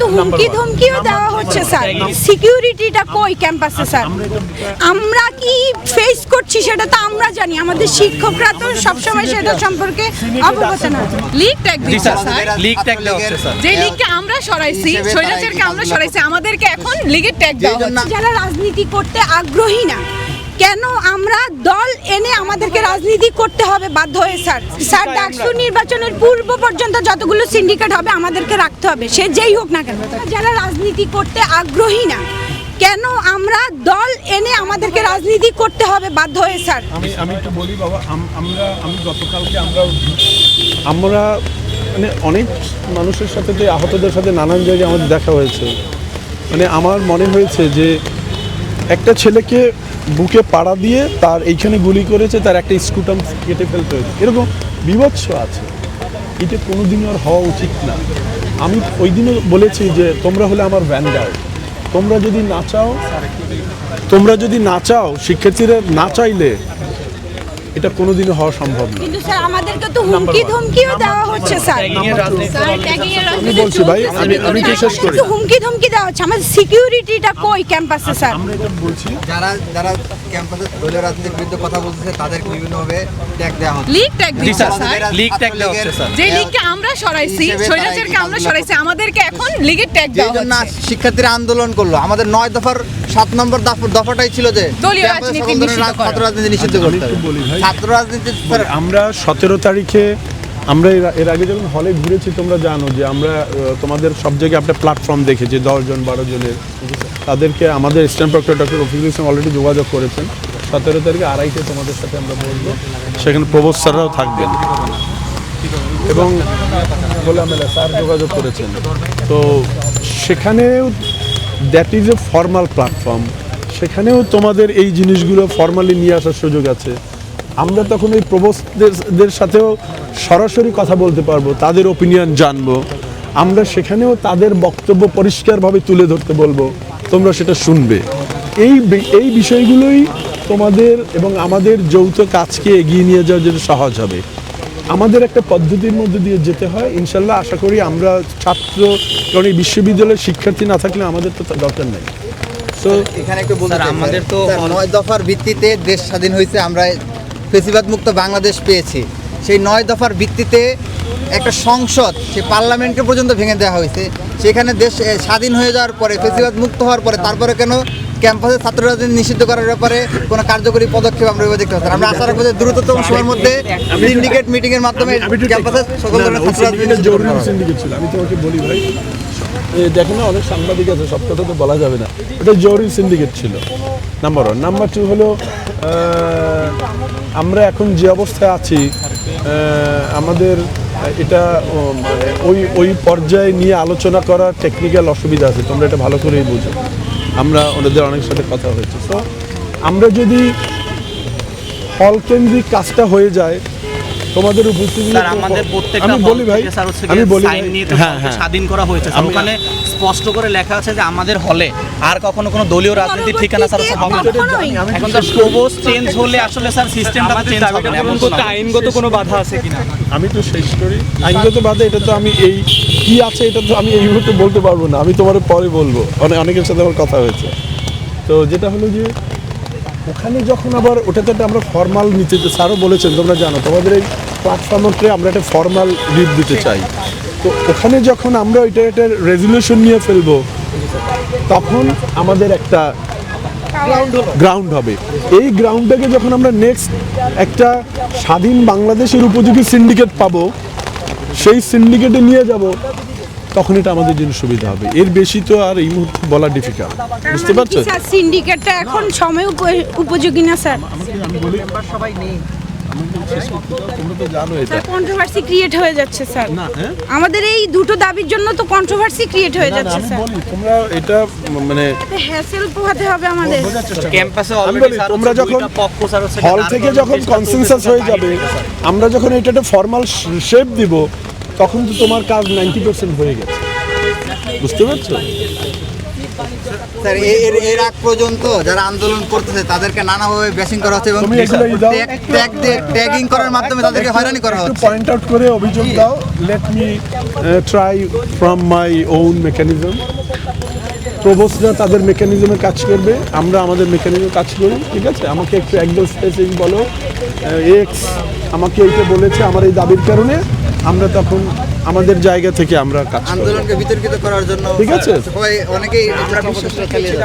তো হুমকি ধমকিও দেওয়া হচ্ছে স্যার। সিকিউরিটিটা কই ক্যাম্পাসে স্যার? আমরা কি ফেস করছি সেটা তো আমরা জানি। আমাদের শিক্ষকরা তো সবসময় সেটা সম্পর্কে অবগত না। লিগ ট্যাগ দিচ্ছে স্যার। স্যার। লিগ ট্যাগলে স্যার। যে লিগকে আমরা সরাইছি স্বৈরাচারকে আমরা সরাইছি আমাদেরকে এখন লিগের ট্যাগ দেওয়া হচ্ছে। যারা রাজনীতি করতে আগ্রহী না কেন আমরা দল এনে আমাদেরকে রাজনীতি করতে হবে বাধ্য হয়ে স্যার? স্যার ডাকসু নির্বাচনের পূর্ব পর্যন্ত যতগুলো সিন্ডিকেট হবে আমাদেরকে রাখতে হবে। সে যেই হোক না কেন যারা রাজনীতি করতে আগ্রহী না কেন আমরা দল এনে আমাদেরকে রাজনীতি করতে হবে বাধ্য হয়ে স্যার? আমি আমি একটু বলি বাবা আমরা আমি গতকালকে আমরা আমরা মানে অনেক মানুষের সাথে যে আহতদের সাথে নানান জায়গায় আমাদের দেখা হয়েছে। মানে আমার মনে হয়েছে যে একটা ছেলেকে বুকে পাড়া দিয়ে তার এইখানে গুলি করেছে, তার একটা স্কুটাম কেটে ফেলতে হয়েছে। এরকম বিভৎস আছে। এটা কোনোদিনও আর হওয়া উচিত না। আমি ওই দিনও বলেছি যে, তোমরা হলে আমার ভ্যানগার্ড তোমরা যদি না চাও, তোমরা যদি না চাও, শিক্ষার্থীরা না চাইলে এটা কোনোদিনও হওয়া সম্ভব না। কিন্তু স্যার আমাদেরকে তো হুমকি ধমকিও দেওয়া হচ্ছে স্যার। ট্যাগিং আমি বলছি ভাই আমি আমি কি শেষ করি। হুমকি ধমকি দেওয়া হচ্ছে। আমাদের সিকিউরিটিটা কই ক্যাম্পাসে স্যার? আমরা এটা বলছি। যারা যারা ক্যাম্পাসে দলীয় রাজনীতির বিরুদ্ধে কথা বলতেছে তাদেরকে বিভিন্নভাবে ট্যাগ দেওয়া হচ্ছে। লিগ ট্যাগ দিচ্ছে স্যার। স্যার লিগ ট্যাগলে হচ্ছে স্যার। যে লিগকে আমরা সরাইছি স্বৈরাচারকে আমরা সরাইছি আমাদেরকে এখন লিগের ট্যাগ দেওয়া হচ্ছে। শিক্ষার্থীরা আন্দোলন করল। আমাদের নয় দফার সাত নম্বর দফ- দফাটাই ছিল যে দলীয় রাজনীতি নিষিদ্ধ করতে হবে। বলি ভাই। ছাত্র আমরা সতেরো তারিখে আমরা এর- আগে যখন হলে ঘুরেছি তোমরা জানো যে আমরা তোমাদের সব জায়গায় একটা প্ল্যাটফর্ম দেখেছি দশজন বারো জনের। তাদেরকে আমাদের stamp doctor doctor Rafiqul Islam already যোগাযোগ করেছেন। সতেরো তারিখে আড়াইটে তোমাদের সাথে আমরা বলব। সেখানে প্রবোধ স্যাররাও থাকবেন। এবং খোলামেলা স্যার যোগাযোগ করেছেন। তো সেখানেও that is a formal platform সেখানেও তোমাদের এই জিনিসগুলো ফর্মালি নিয়ে আসার সুযোগ আছে। আমরা তখন ওই প্রবোসদের সাথেও সরাসরি কথা বলতে পারব তাদের ওপিনিয়ন জানব। আমরা সেখানেও তাদের বক্তব্য পরিষ্কারভাবে তুলে ধরতে বলব তোমরা সেটা শুনবে। এই এই বিষয়গুলোই তোমাদের এবং আমাদের যৌথ কাজকে এগিয়ে নিয়ে যাওয়ার জন্য সহজ হবে। আমাদের একটা পদ্ধতির মধ্যে দিয়ে যেতে হয় ইনশাল্লাহ আশা করি আমরা ছাত্র কারণ এই বিশ্ববিদ্যালয়ের শিক্ষার্থী না থাকলে আমাদের তো দরকার নেই। তো এখানে একটু বলতে আমাদের তো- নয় দফার ভিত্তিতে দেশ স্বাধীন হয়েছে আমরা ফেসিবাদ মুক্ত বাংলাদেশ পেয়েছি। সেই নয় দফার ভিত্তিতে একটা সংসদ সে পার্লামেন্টকে পর্যন্ত ভেঙে দেওয়া হয়েছে। সেখানে দেশ স্বাধীন হয়ে যাওয়ার পরে ফেসিবাদ মুক্ত হওয়ার পরে তারপরে কেন ক্যাম্পাসে ছাত্র রাজনীতি নিষিদ্ধ করার ব্যাপারে কোনো কার্যকরী পদক্ষেপ আমরা এভাবে দেখতে পাচ্ছি আমরা আশা রাখব যে দ্রুততম সময়ের মধ্যে সিন্ডিকেট মিটিংয়ের মাধ্যমে ক্যাম্পাসে সকল ধরনের ছাত্র রাজনীতি আমি তোমাকে বলি ভাই এ, দেখো না অনেক সাংবাদিক আছে সব কথা তো বলা যাবে না। এটা জরুরি সিন্ডিকেট ছিল। নাম্বার ওয়ান নাম্বার টু হলো আমরা এখন যে অবস্থায় আছি আমাদের এটা মানে ওই ওই পর্যায়ে নিয়ে আলোচনা করার টেকনিক্যাল অসুবিধা আছে তোমরা এটা ভালো করেই বুঝো। আমরা ওনাদের অনেক সাথে কথা হয়েছে। তো আমরা যদি হল কেন্দ্রিক কাজটা হয়ে যায় তোমাদের উপস্থিতি স্যার আমাদের প্রত্যেকটা আমি বলি ভাই স্যার হচ্ছে আমি বলি সাইন নিয়ে হ্যাঁ হ্যাঁ। স্বাধীন করা হয়েছে। ওখানে স্পষ্ট করে লেখা আছে যে আমাদের হলে আর কখনো কোনো দলীয় রাজনীতির ঠিকানা স্যার হবে না। এখন স্যার প্রবোস চেঞ্জ হলে আসলে স্যার সিস্টেমটা চেঞ্জ হবে না এমন তো না। আইনগত কোনো বাধা আছে কিনা? আমি তো শেষ করি। আইনগত বাদে এটা তো আমি এই কি আছে এটা তো আমি এই মুহূর্তে বলতে পারব না। আমি তোমার পরে বলব। অনেক অনেকের সাথে আমার কথা হয়েছে। তো যেটা হলো যে ওখানে যখন আবার ওটা তো একটা আমরা ফর্মাল নিতে স্যারও বলেছেন, তোমরা জানো, তোমাদের এই প্ল্যাটফর্মকে আমরা একটা ফর্মাল লিড দিতে চাই। তো ওখানে যখন আমরা ওইটা একটা রেজলিউশন নিয়ে ফেলব, তখন আমাদের একটা গ্রাউন্ড হবে। এই গ্রাউন্ডটাকে যখন আমরা নেক্সট একটা স্বাধীন বাংলাদেশের উপযোগী সিন্ডিকেট পাবো, সেই সিন্ডিকেটে নিয়ে যাব তখন এটা আমাদের জন্য সুবিধা হবে। এর বেশি তো আর এই মুহূর্তে বলা ডিফিকাল্ট বুঝতে পারছ স্যার সিন্ডিকেটটা এখন সময় উপযোগী না স্যার। এটা স্যার কন্ট্রোভার্সি ক্রিয়েট হয়ে যাচ্ছে স্যার। হ্যাঁ? আমাদের এই দুটো দাবির জন্য তো কন্ট্রোভার্সি ক্রিয়েট হয়ে যাচ্ছে স্যার। তোমরা এটা মানে হ্যাসেল পোহাতে হবে আমাদের। বোঝার চেষ্টা করো। ক্যাম্পাসে অলরেডি তোমরা যখন হল থেকে যখন কনসেনসাস হয়ে যাবে আমরা যখন এটা একটা ফর্মাল শেপ দিব তখন তো তোমার কাজ নাইনটি পার্সেন্ট হয়ে গেছে। বুঝতে পারছ? স্যার এর এর আগ পর্যন্ত যারা আন্দোলন করতেছে তাদেরকে নানাভাবে করা হচ্ছে এবং। ট্যাগ ট্যাগিং করার মাধ্যমে তাদেরকে হয়রানি করা হচ্ছে। পয়েন্ট আউট করে অভিযোগ দাও। Let me try from my own mechanism প্রবোসরা তাদের মেকানিজমে কাজ করবে। আমরা আমাদের মেকানিজমে কাজ করি ঠিক আছে? আমাকে একটু একদম স্পেসিফিক বলো। এক্স আমাকে এইটা বলেছে আমার এই দাবির কারণে। আমরা তখন আমাদের জায়গা থেকে আমরা কাজ আন্দোলনকে বিতর্কিত করার জন্য ঠিক আছে। সবাই অনেকেই আমরা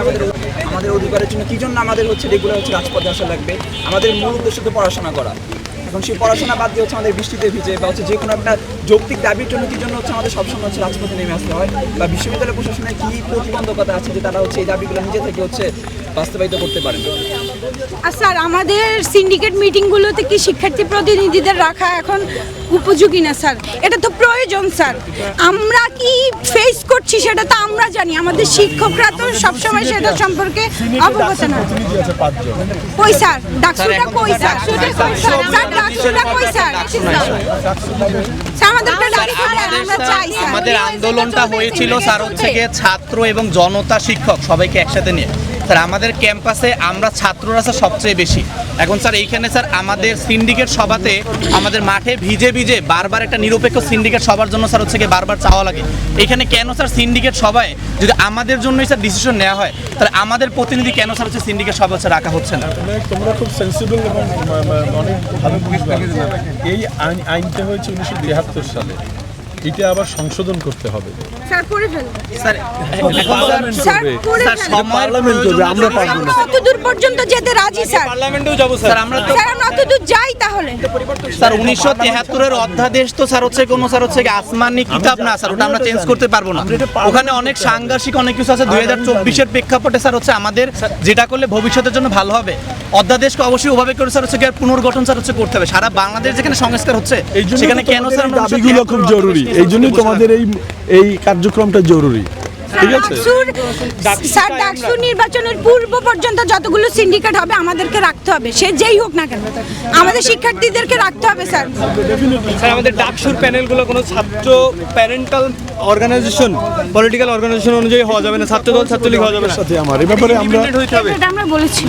আমাদের আমাদের অধিকারের জন্য কি জন্য আমাদের হচ্ছে রেগুলার হচ্ছে রাজপথে আসা লাগবে? আমাদের মূল উদ্দেশ্য তো পড়াশোনা করা। এখন সেই পড়াশোনা বাদ দিয়ে হচ্ছে আমাদের বৃষ্টিতে ভিজে বা হচ্ছে যে কোনো একটা যৌক্তিক দাবির জন্য কি জন্য হচ্ছে আমাদের সবসময় হচ্ছে রাজপথে নেমে আসতে হয়? বা বিশ্ববিদ্যালয় প্রশাসনের কি প্রতিবন্ধকতা আছে যে তারা হচ্ছে এই দাবিগুলো নিজে থেকে হচ্ছে বাস্তবায়িত করতে পারেন স্যার আমাদের সিন্ডিকেট মিটিংগুলোতে কি শিক্ষার্থী প্রতিনিধিদের রাখা এখন উপযোগী না স্যার? এটা তো প্রয়োজন স্যার। আমরা কি ফেস করছি সেটা তো আমরা জানি। আমাদের শিক্ষকরা তো সবসময় সেটা সম্পর্কে অবগত না। কই স্যার? ডাকসুটা কই স্যার? স্যার? ডাকসুটা কই স্যার? স্যার আমাদেরকে আমরা চাই আমাদের আন্দোলনটা হয়েছিল স্যার হচ্ছে গিয়ে ছাত্র এবং জনতা শিক্ষক সবাইকে একসাথে নিয়ে। স্যার, আমাদের ক্যাম্পাসে আমরা ছাত্ররা স্যার সবচেয়ে বেশি। এখন স্যার, এইখানে স্যার আমাদের সিন্ডিকেট সভাতে আমাদের মাঠে ভিজে ভিজে বারবার একটা নিরপেক্ষ সিন্ডিকেট সবার জন্য স্যার হচ্ছে বারবার চাওয়া লাগে। এখানে কেন স্যার সিন্ডিকেট সভায় যদি আমাদের জন্যই স্যার ডিসিশন নেওয়া হয়, তাহলে আমাদের প্রতিনিধি কেন স্যার হচ্ছে সিন্ডিকেট সভা হচ্ছে রাখা হচ্ছে না? তোমরা- খুব সেন্সিবল এবং ম- ম- অনেক ভালো এই আইনটা হয়েছে উনিশশো তিয়াত্তর সালে। এটা আবার সংশোধন করতে হবে। স্যার করে ফেলুন। স্যার পার্লামেন্ট স্যার করবে। করে স্যার ফেলুন সময়ের পার্লামেন্ট করবে আমরা পারব না। দূর পর্যন্ত যেতে রাজি স্যার। স্যার। আমরা তো স্যার আমরা দূর যাই তাহলে। স্যার উনিশশো তেহাত্তরের অধ্যাদেশ তো স্যার হচ্ছে কোনো স্যার হচ্ছে আসমানি কিতাব না স্যার ওটা আমরা চেঞ্জ করতে পারব না। ওখানে অনেক সাংঘর্ষিক অনেক কিছু আছে দুই হাজার চব্বিশের প্রেক্ষাপটে স্যার হচ্ছে আমাদের যেটা করলে ভবিষ্যতের জন্য ভালো হবে। অধ্যাদেশকে অবশ্যই ওভাবে করে স্যার হচ্ছে পুনর্গঠন স্যার হচ্ছে করতে হবে। সারা বাংলাদেশ যেখানে সংস্কার হচ্ছে এই জন্য সেখানে কেন স্যার দাবিগুলো খুব জরুরি? এই জন্যই তোমাদের এই এই কার্যক্রমটা জরুরি। ঠিক আছে। স্যার ডাকসু নির্বাচনের পূর্ব পর্যন্ত যতগুলো সিন্ডিকেট হবে আমাদেরকে রাখতে হবে। সে যেই হোক না কেন। আমাদের শিক্ষার্থীদেরকে রাখতে হবে স্যার। স্যার আমাদের ডাকসুর প্যানেলগুলো কোনো ছাত্র প্যারেন্টাল অর্গানাইজেশন পলিটিক্যাল অর্গানাইজেশন অনুযায়ী হওয়া যাবে না। ছাত্রদল ছাত্রলীগ হওয়া যাবে সাথে আমার এই ব্যাপারে আমরা এটা আমরা বলেছি।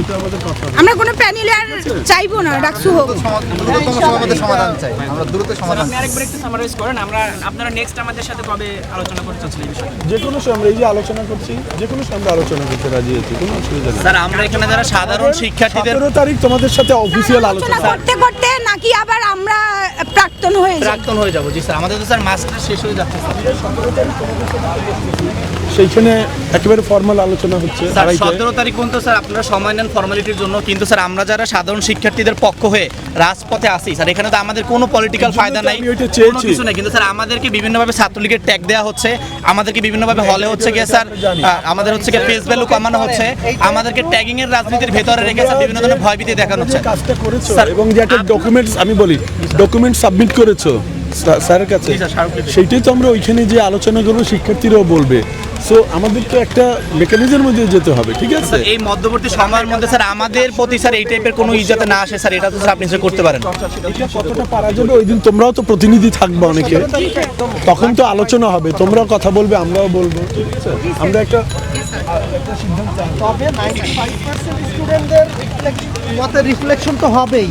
আমরা কোনো প্যানেলে আর চাইব না ডাকসু হোক। সমাধান সমাধান চাই আমরা দ্রুত সমাধান আপনি আরেকবার একটু সামারাইজ করেন। আমরা আপনারা নেক্সট আমাদের সাথে কবে আলোচনা করতে চাচ্ছেন এই বিষয়ে? যে কোনো সময় আমরা এই যে আলোচনা করছি যে কোনো সময় আলোচনা করতে রাজি আছি কোনো অসুবিধা নেই। স্যার আমরা এখানে যারা সাধারণ শিক্ষার্থীদের সতেরো তারিখ তোমাদের সাথে অফিসিয়াল আলোচনা করতে করতে নাকি আবার আমরা প্রাক্তন হয়ে যাব? প্রাক্তন হয়ে যাব জি স্যার। আমাদের তো স্যার মাস্টার শেষ হয়ে যাচ্ছে সেইখানে একেবারে ফর্মাল আলোচনা হচ্ছে সতেরো তারিখ পর্যন্ত স্যার আপনারা সময় নেন ফর্মালিটির জন্য কিন্তু স্যার আমরা যারা সাধারণ শিক্ষার্থীদের পক্ষ হয়ে রাজপথে আসি স্যার এখানে তো আমাদের কোনো পলিটিক্যাল ফায়দা নাই কোনো কিছু নাই। কিন্তু স্যার আমাদেরকে বিভিন্নভাবে ছাত্রলীগের ট্যাগ দেওয়া হচ্ছে আমাদেরকে বিভিন্নভাবে হলে হচ্ছে গিয়ে স্যার আমাদের হচ্ছে গিয়ে ফেস ভ্যালু কমানো হচ্ছে আমাদেরকে ট্যাগিং এর রাজনীতির ভেতরে রেখে স্যার বিভিন্ন ধরনের ভয়ভীতি দেখানো হচ্ছে। কাজটা করেছ এবং যে একটা ডকুমেন্টস আমি বলি ডকুমেন্ট সাবমিট করেছ স্যারের কাছে। সেইটাই তো আমরা ওইখানে যে আলোচনা করব শিক্ষার্থীরাও বলবে। সো আমাদের তো একটা মেকানিজমের মধ্যে যেতে হবে ঠিক আছে? এই মধ্যবর্তী সময়ের মধ্যে স্যার আমাদের প্রতি স্যার এই টাইপের কোনো ইজাতে না আসে স্যার এটা তো স্যার আপনি স্যার করতে পারেন। এটা কতটা পারা যাবে? ওই দিন তোমরাও তো প্রতিনিধি থাকবে অনেকে। তখন তো আলোচনা হবে তোমরাও কথা বলবে আমরাও বলব ঠিক আছে? আমরা একটা তবে নাইনটি ফাইভ পার্সেন্ট স্টুডেন্টদের মতের রিফ্লেকশন তো হবেই।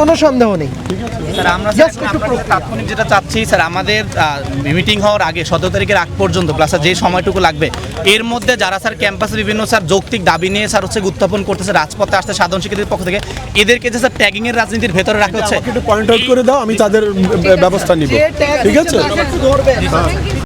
কোনো সন্দেহ নেই। স্যার আমরা তাৎক্ষণিক যেটা চাচ্ছি স্যার আমাদের মিটিং হওয়ার আগে সতেরো তারিখের আগ পর্যন্ত প্লাস যে সময়টুকু লাগবে এর মধ্যে যারা স্যার ক্যাম্পাসে বিভিন্ন স্যার যৌক্তিক দাবি নিয়ে স্যার হচ্ছে উত্থাপন করতেছে রাজপথে আসতে সাধারণ শিক্ষার্থীদের পক্ষ থেকে এদেরকে যে স্যার ট্যাগিং এর রাজনীতির ভেতরে রাখা হচ্ছে একটু পয়েন্ট আউট করে দাও আমি তাদের ব্যবস্থা নিব। ঠিক আছে?